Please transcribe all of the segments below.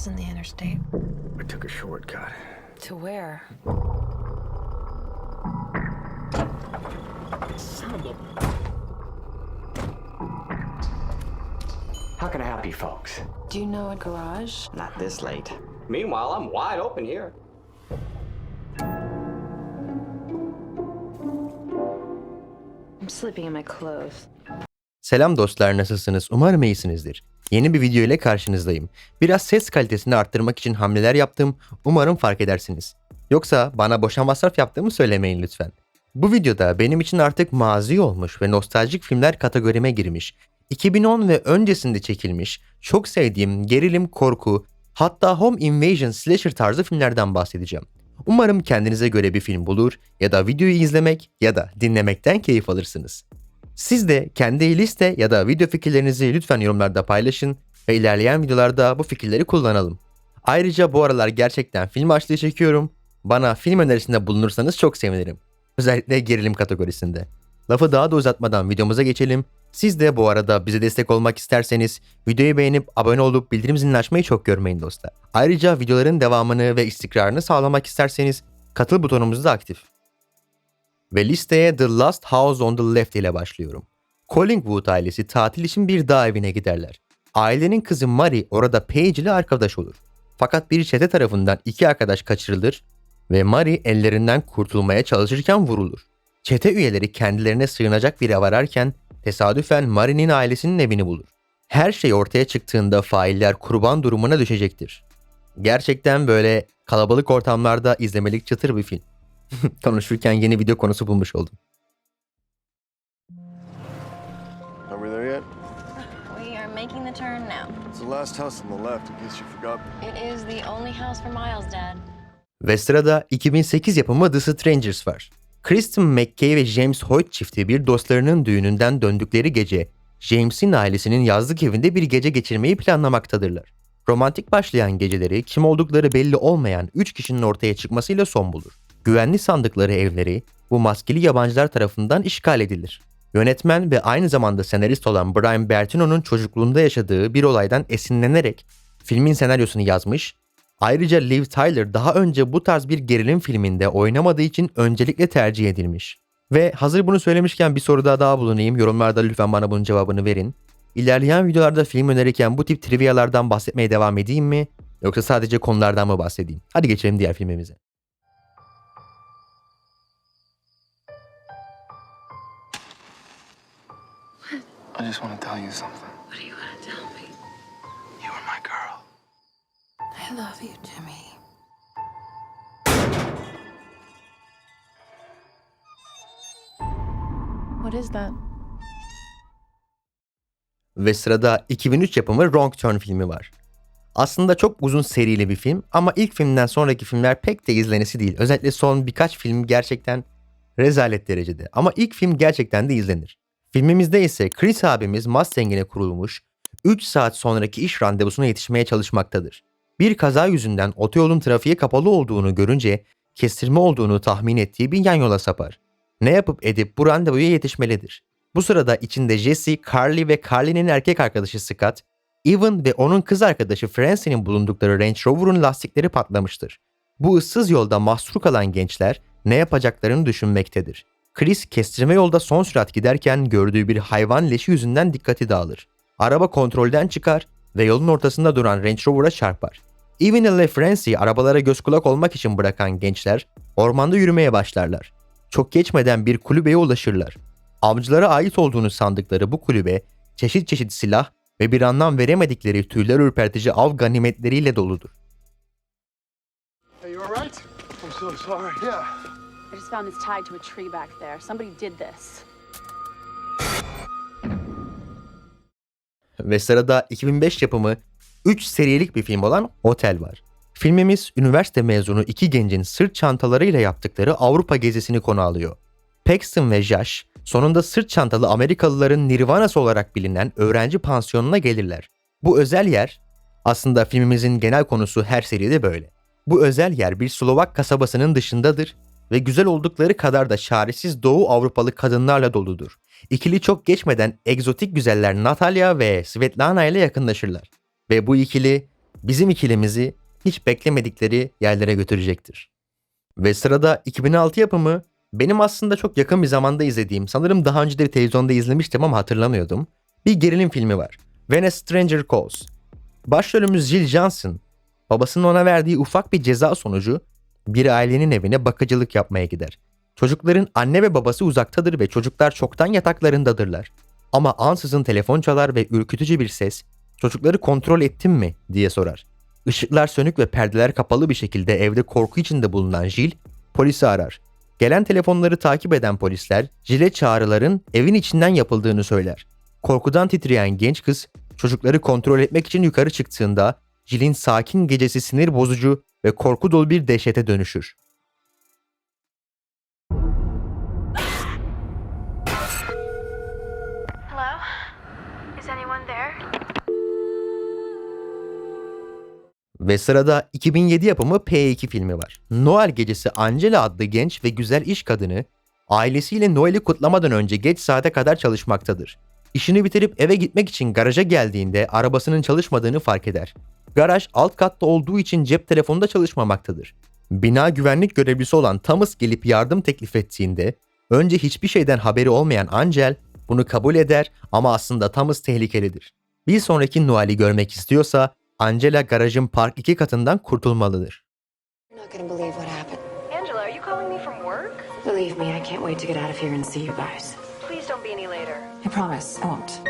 isn't the interstate. I took a shortcut. To where? Son of. How can I help you folks? Do you know a garage? Not this late. Meanwhile, I'm wide open here. I'm sleeping in my clothes. Selam dostlar nasılsınız? Umarım iyisinizdir. Yeni bir video ile karşınızdayım. Biraz ses kalitesini arttırmak için hamleler yaptım. Umarım fark edersiniz. Yoksa bana boşa masraf yaptığımı söylemeyin lütfen. Bu videoda benim için artık mazi olmuş ve nostaljik filmler kategorime girmiş. 2010 ve öncesinde çekilmiş, çok sevdiğim gerilim, korku, hatta home invasion slasher tarzı filmlerden bahsedeceğim. Umarım kendinize göre bir film bulur ya da videoyu izlemek ya da dinlemekten keyif alırsınız. Siz de kendi liste ya da video fikirlerinizi lütfen yorumlarda paylaşın ve ilerleyen videolarda bu fikirleri kullanalım. Ayrıca bu aralar gerçekten film açlığı çekiyorum. Bana film önerisinde bulunursanız çok sevinirim. Özellikle gerilim kategorisinde. Lafı daha da uzatmadan videomuza geçelim. Siz de bu arada bize destek olmak isterseniz videoyu beğenip abone olup bildirim zilini açmayı çok görmeyin dostlar. Ayrıca videoların devamını ve istikrarını sağlamak isterseniz katıl butonumuz da aktif. Ve listeye The Last House on the Left ile başlıyorum. Collingwood ailesi tatil için bir dağ evine giderler. Ailenin kızı Mary orada Paige ile arkadaş olur. Fakat bir çete tarafından iki arkadaş kaçırılır ve Mary ellerinden kurtulmaya çalışırken vurulur. Çete üyeleri kendilerine sığınacak bir ev ararken tesadüfen Mary'nin ailesinin evini bulur. Her şey ortaya çıktığında failler kurban durumuna düşecektir. Gerçekten böyle kalabalık ortamlarda izlemelik çıtır bir film. Konuşurken yeni video konusu bulmuş oldum. Are we there yet? We are making the turn now. It's the last house on the left, in case you forgot. It is the only house for Miles, Dad. Ve sırada 2008 yapımı The Strangers var. Kristen McKay ve James Hoyt çifti bir dostlarının düğününden döndükleri gece James'in ailesinin yazlık evinde bir gece geçirmeyi planlamaktadırlar. Romantik başlayan geceleri kim oldukları belli olmayan 3 kişinin ortaya çıkmasıyla son bulur. Güvenli sandıkları evleri bu maskeli yabancılar tarafından işgal edilir. Yönetmen ve aynı zamanda senarist olan Brian Bertino'nun çocukluğunda yaşadığı bir olaydan esinlenerek filmin senaryosunu yazmış Ayrıca Liv Tyler daha önce bu tarz bir gerilim filminde oynamadığı için öncelikle tercih edilmiş. Ve hazır bunu söylemişken bir soru daha daha bulunayım. Yorumlarda lütfen bana bunun cevabını verin. İlerleyen videolarda film önerirken bu tip trivialardan bahsetmeye devam edeyim mi? Yoksa sadece konulardan mı bahsedeyim? Hadi geçelim diğer filmimize. I just want to tell you something. What do you want to tell me? You are my girl. I love you, Jimmy. What is that? Ve sırada 2003 yapımı Wrong Turn filmi var. Aslında çok uzun serili bir film ama ilk filmden sonraki filmler pek de izlenesi değil. Özellikle son birkaç film gerçekten rezalet derecede. Ama ilk film gerçekten de izlenir. Filmimizde ise Chris abimiz Mustang'ine kurulmuş 3 saat sonraki iş randevusuna yetişmeye çalışmaktadır. Bir kaza yüzünden otoyolun trafiğe kapalı olduğunu görünce kestirme olduğunu tahmin ettiği bir yan yola sapar. Ne yapıp edip bu randevuya yetişmelidir. Bu sırada içinde Jesse, Carly ve Carly'nin erkek arkadaşı Scott, Evan ve onun kız arkadaşı Francie'nin bulundukları Range Rover'un lastikleri patlamıştır. Bu ıssız yolda mahsur kalan gençler ne yapacaklarını düşünmektedir. Chris kestirme yolda son sürat giderken gördüğü bir hayvan leşi yüzünden dikkati dağılır. Araba kontrolden çıkar ve yolun ortasında duran Range Rover'a çarpar. Evan ile Francie arabalara göz kulak olmak için bırakan gençler ormanda yürümeye başlarlar. Çok geçmeden bir kulübeye ulaşırlar. Avcılara ait olduğunu sandıkları bu kulübe çeşit çeşit silah ve bir anlam veremedikleri tüyler ürpertici av ganimetleriyle doludur. Hey, just found this tied to a tree back there. Somebody did this. Ve sırada 2005 yapımı 3 seriyelik bir film olan Otel var. Filmimiz üniversite mezunu iki gencin sırt çantalarıyla yaptıkları Avrupa gezisini konu alıyor. Paxton ve Josh sonunda sırt çantalı Amerikalıların Nirvana'sı olarak bilinen öğrenci pansiyonuna gelirler. Bu özel yer aslında filmimizin genel konusu her seride böyle. Bu özel yer bir Slovak kasabasının dışındadır ve güzel oldukları kadar da çaresiz Doğu Avrupalı kadınlarla doludur. İkili çok geçmeden egzotik güzeller Natalya ve Svetlana ile yakınlaşırlar. Ve bu ikili bizim ikilimizi hiç beklemedikleri yerlere götürecektir. Ve sırada 2006 yapımı benim aslında çok yakın bir zamanda izlediğim, sanırım daha önceleri televizyonda izlemiştim ama hatırlamıyordum. Bir gerilim filmi var. When a Stranger Calls. Başrolümüz Jill Johnson, babasının ona verdiği ufak bir ceza sonucu bir ailenin evine bakıcılık yapmaya gider. Çocukların anne ve babası uzaktadır ve çocuklar çoktan yataklarındadırlar. Ama ansızın telefon çalar ve ürkütücü bir ses çocukları kontrol ettim mi diye sorar. Işıklar sönük ve perdeler kapalı bir şekilde evde korku içinde bulunan Jill polisi arar. Gelen telefonları takip eden polisler Jill'e çağrıların evin içinden yapıldığını söyler. Korkudan titreyen genç kız çocukları kontrol etmek için yukarı çıktığında Jill'in sakin gecesi sinir bozucu ve korku dolu bir dehşete dönüşür. Ve sırada 2007 yapımı P2 filmi var. Noel gecesi Angela adlı genç ve güzel iş kadını ailesiyle Noel'i kutlamadan önce geç saate kadar çalışmaktadır. İşini bitirip eve gitmek için garaja geldiğinde arabasının çalışmadığını fark eder. Garaj alt katta olduğu için cep telefonu da çalışmamaktadır. Bina güvenlik görevlisi olan Thomas gelip yardım teklif ettiğinde önce hiçbir şeyden haberi olmayan Angel bunu kabul eder ama aslında Thomas tehlikelidir. Bir sonraki Noel'i görmek istiyorsa Angela garajın park iki katından kurtulmalıdır. You're not gonna believe what happened. Angela, are you calling me from work? Believe me, I can't wait to get out of here and see you guys. Please don't be any later. I promise, I won't.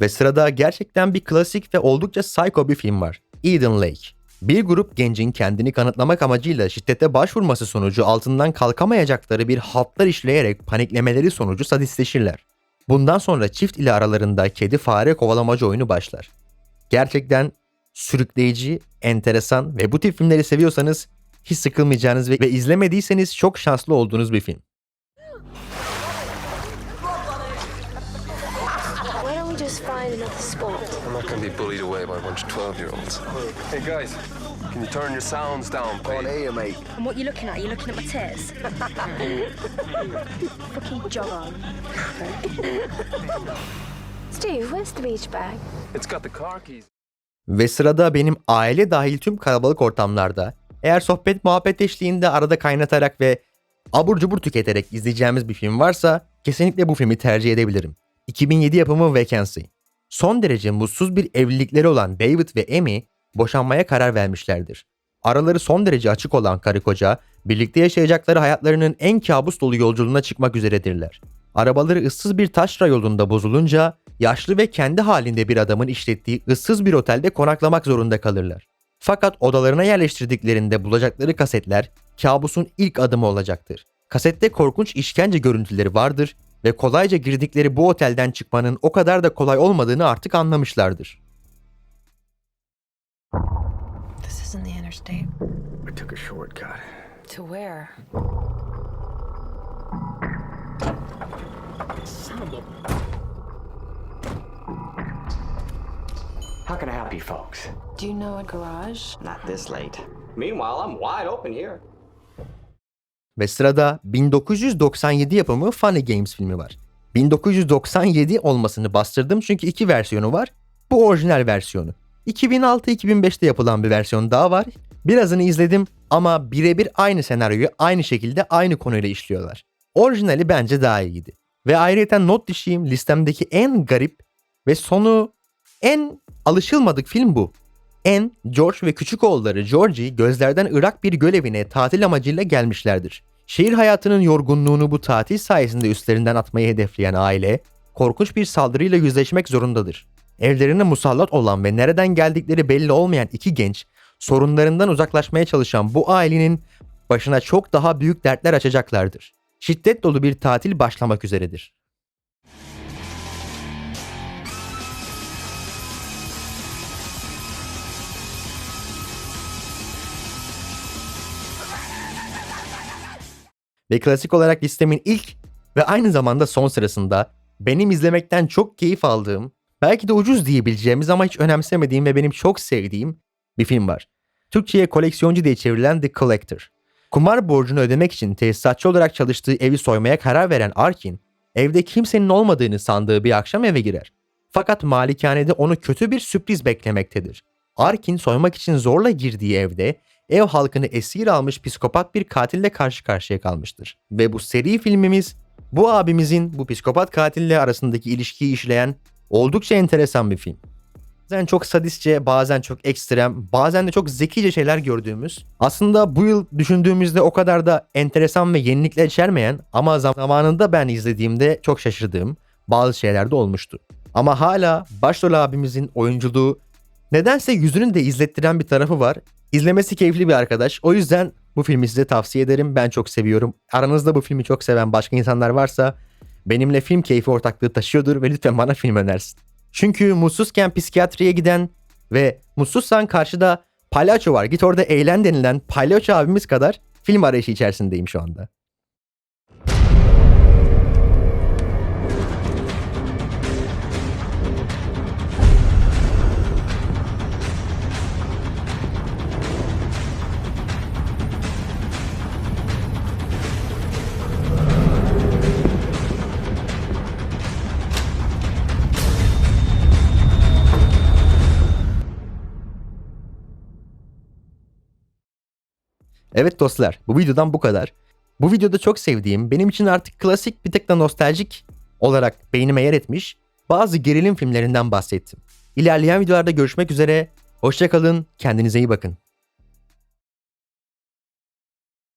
Ve sırada gerçekten bir klasik ve oldukça psycho bir film var. Eden Lake. Bir grup gencin kendini kanıtlamak amacıyla şiddete başvurması sonucu altından kalkamayacakları bir haltlar işleyerek paniklemeleri sonucu sadistleşirler. Bundan sonra çift ile aralarında kedi fare kovalamacı oyunu başlar. Gerçekten sürükleyici, enteresan ve bu tip filmleri seviyorsanız hiç sıkılmayacağınız ve, izlemediyseniz çok şanslı olduğunuz bir film. Just find another spot? I'm not gonna be bullied away by a bunch of 12 year olds. Hey guys, can you turn your sounds down, please? A, mate. And what you looking at? You looking at my tits? Fucking jog on. Steve, where's the beach bag? It's got the car keys. Ve sırada benim aile dahil tüm kalabalık ortamlarda eğer sohbet muhabbet eşliğinde arada kaynatarak ve abur cubur tüketerek izleyeceğimiz bir film varsa kesinlikle bu filmi tercih edebilirim. 2007 yapımı Vacancy. Son derece mutsuz bir evlilikleri olan David ve Amy boşanmaya karar vermişlerdir. Araları son derece açık olan karı koca birlikte yaşayacakları hayatlarının en kabus dolu yolculuğuna çıkmak üzeredirler. Arabaları ıssız bir taşra yolunda bozulunca yaşlı ve kendi halinde bir adamın işlettiği ıssız bir otelde konaklamak zorunda kalırlar. Fakat odalarına yerleştirdiklerinde bulacakları kasetler kabusun ilk adımı olacaktır. Kasette korkunç işkence görüntüleri vardır ve kolayca girdikleri bu otelden çıkmanın o kadar da kolay olmadığını artık anlamışlardır. This isn't the interstate. We took a shortcut. To where? How can I help you folks? Do you know a garage? Not this late. Meanwhile, I'm wide open here. Ve sırada 1997 yapımı Funny Games filmi var. 1997 olmasını bastırdım çünkü iki versiyonu var. Bu orijinal versiyonu. 2006-2005'te yapılan bir versiyon daha var. Birazını izledim ama birebir aynı senaryoyu aynı şekilde aynı konuyla işliyorlar. Orijinali bence daha iyiydi. Ve ayrıca not düşeyim listemdeki en garip ve sonu en alışılmadık film bu. En, George ve küçük oğulları Georgie gözlerden ırak bir göl evine tatil amacıyla gelmişlerdir. Şehir hayatının yorgunluğunu bu tatil sayesinde üstlerinden atmayı hedefleyen aile, korkunç bir saldırıyla yüzleşmek zorundadır. Evlerine musallat olan ve nereden geldikleri belli olmayan iki genç, sorunlarından uzaklaşmaya çalışan bu ailenin başına çok daha büyük dertler açacaklardır. Şiddet dolu bir tatil başlamak üzeredir. Ve klasik olarak listemin ilk ve aynı zamanda son sırasında benim izlemekten çok keyif aldığım, belki de ucuz diyebileceğimiz ama hiç önemsemediğim ve benim çok sevdiğim bir film var. Türkçe'ye koleksiyoncu diye çevrilen The Collector. Kumar borcunu ödemek için tesisatçı olarak çalıştığı evi soymaya karar veren Arkin, evde kimsenin olmadığını sandığı bir akşam eve girer. Fakat malikanede onu kötü bir sürpriz beklemektedir. Arkin soymak için zorla girdiği evde ev halkını esir almış psikopat bir katille karşı karşıya kalmıştır. Ve bu seri filmimiz bu abimizin bu psikopat katille arasındaki ilişkiyi işleyen oldukça enteresan bir film. Bazen çok sadistçe, bazen çok ekstrem, bazen de çok zekice şeyler gördüğümüz, aslında bu yıl düşündüğümüzde o kadar da enteresan ve yenilikler içermeyen ama zamanında ben izlediğimde çok şaşırdığım bazı şeyler de olmuştu. Ama hala başrol abimizin oyunculuğu nedense yüzünü de izlettiren bir tarafı var. İzlemesi keyifli bir arkadaş. O yüzden bu filmi size tavsiye ederim. Ben çok seviyorum. Aranızda bu filmi çok seven başka insanlar varsa benimle film keyfi ortaklığı taşıyordur ve lütfen bana film önersin. Çünkü mutsuzken psikiyatriye giden ve mutsuzsan karşıda palyaço var git orada eğlen denilen palyaço abimiz kadar film arayışı içerisindeyim şu anda. Evet dostlar bu videodan bu kadar. Bu videoda çok sevdiğim, benim için artık klasik bir tık da nostaljik olarak beynime yer etmiş bazı gerilim filmlerinden bahsettim. İlerleyen videolarda görüşmek üzere. Hoşçakalın, kendinize iyi bakın.